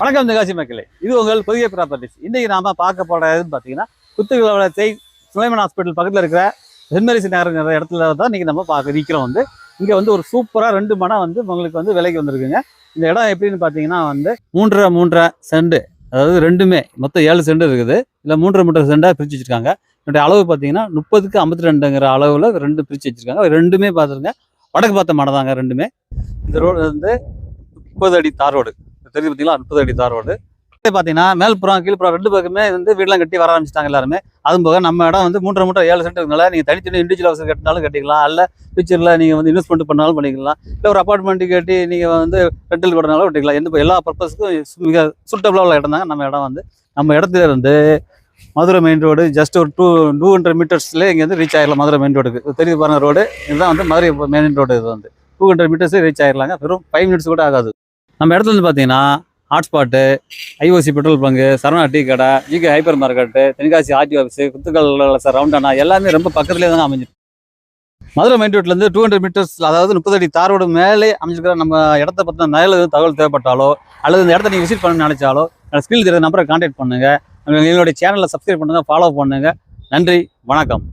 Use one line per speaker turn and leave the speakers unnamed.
வணக்கம் நிகாசி மக்களே. இது உங்கள் புதிய ப்ராப்பர்ட்டிஸ் இன்றைக்கி நாம பார்க்க போறதுன்னு பார்த்தீங்கன்னா குத்துகளத்தை சுலைமன் ஹாஸ்பிட்டல் பக்கத்தில் இருக்கிற சென்மரிசி நகர் இடத்துல தான் இன்றைக்கி நம்ம பார்க்க நிற்கிறோம் வந்து. இங்கே வந்து ஒரு சூப்பராக ரெண்டு மனை வந்து உங்களுக்கு வந்து விலைக்கு வந்திருக்குங்க. இந்த இடம் எப்படின்னு பார்த்தீங்கன்னா வந்து மூன்றரை மூன்றரை செண்டு. அதாவது ரெண்டுமே மொத்தம் ஏழு செண்டு இருக்குது. இல்லை மூன்றரை மூன்றரை செண்டாக பிரித்து வச்சுருக்காங்க. என்னுடைய அளவு பார்த்தீங்கன்னா முப்பதுக்கு ஐம்பத்தி ரெண்டுங்கிற அளவில் ரெண்டு பிரித்து வச்சுருக்காங்க. ரெண்டுமே பார்த்துருங்க வடக்கு பார்த்த மடம் தாங்க ரெண்டுமே. இந்த ரோடு வந்து முப்பது அடி தார் ரோடு. தெரிஞ்சு பார்த்தீங்களா முப்பது அடி தார் ரோடு பார்த்தீங்கன்னா மேல்புறம் கீழ்ப்புறம் ரெண்டு பக்கமே வந்து வீடெல்லாம் கட்டி வர ஆரம்பிச்சிட்டாங்க எல்லாருமே. அதுவும் போக நம்ம இடம் வந்து மூன்றரை மூன்றரை ஏழு சென்ட் இருக்கனால நீங்கள் தனித்தனி இண்டிவிஜுவல் ஹவுஸ் கட்டினாலும் கட்டிக்கலாம். அல்ல ஃபியூச்சரில் நீங்கள் வந்து இன்வெஸ்ட்மெண்ட் பண்ணாலும் பண்ணிக்கலாம். இல்லை ஒரு அப்பார்ட்மெண்ட் கட்டி நீங்கள் வந்து ரெண்டல் கொடுனாலும் கட்டிக்கலாம். எந்த எல்லா பர்பஸ்க்கும் மிக சூட்டபிளாக உள்ள இடம் தாங்க நம்ம இடம் வந்து. நம்ம இடத்துல இருந்து மதுரை மெயின் ரோடு ஜஸ்ட் ஒரு டூ டூ ஹண்ட்ரட் மீட்டர்ஸ்லேயே இங்கேருந்து ரீச் ஆகிடலாம் மதுரை மெயின் ரோடுக்கு தெரியுது பாருங்க ரோடு இதுதான் வந்து மதுரை மெயின் ரோடு இது வந்து. டூ ஹண்ட்ரட் மீட்டர்ஸே ரீச் ஆகிடலாங்க வெறும் ஃபைவ் மினிட்ஸ் கூட ஆகாது. நம்ம இடத்துல வந்து பார்த்தீங்கன்னா hotspot IOC petrol bunk Saravana tea கடை GK hyper market Tenkasi RT office Kuthukkal sir ரவுண்டானா எல்லாமே ரொம்ப பக்கத்துலேயே தாங்க அமைஞ்சிருக்கு. மதுரை மெயின் ரோட்லேருந்து டூ ஹண்ட்ரட் மீட்டர்ஸ் அதாவது முப்பது அடி தாரோட மேலே அமைஞ்சிருக்கிற நம்ம இடத்த பற்றின மேலே எதுவும் தகவல் தேவைப்பட்டாலோ அல்லது இந்த இடத்த நீங்கள் விசிட் பண்ண நினைச்சாலோ ஸ்கில் தெரியாத நம்பரை கான்டாக்ட் பண்ணுங்கள் எங்களுடைய சேனலை சப்ஸ்கிரைப் பண்ணுங்கள் ஃபாலோ பண்ணுங்கள் நன்றி வணக்கம்.